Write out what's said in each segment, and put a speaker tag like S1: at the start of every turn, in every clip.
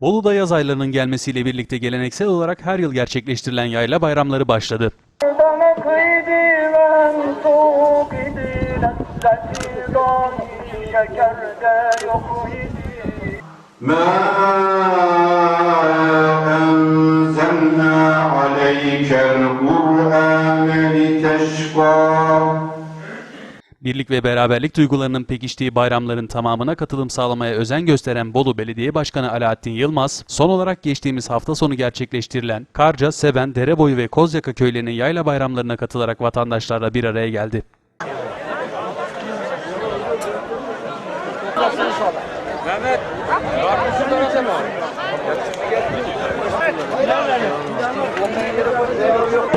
S1: Bolu'da yaz aylarının gelmesiyle birlikte geleneksel olarak her yıl gerçekleştirilen yayla bayramları başladı.
S2: Bana
S1: Birlik ve beraberlik duygularının pekiştiği bayramların tamamına katılım sağlamaya özen gösteren Bolu Belediye Başkanı Alaaddin Yılmaz, son olarak geçtiğimiz hafta sonu gerçekleştirilen Karca, Seven, Dereboyu ve Kozyaka köylerinin yayla bayramlarına katılarak vatandaşlarla bir araya geldi.
S2: Davullar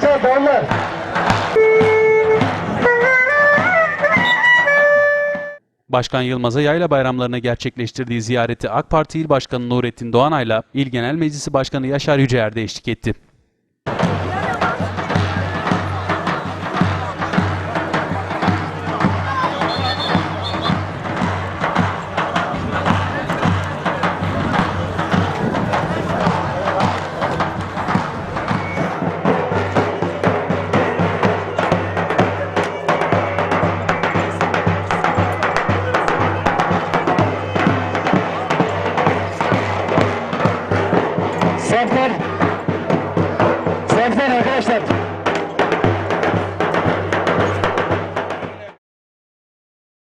S2: çal davullar
S1: Başkan Yılmaz'a yayla bayramlarına gerçekleştirdiği ziyareti AK Parti İl Başkanı Nurettin Doğanay'la İl Genel Meclisi Başkanı Yaşar Yüceer de eşlik etti.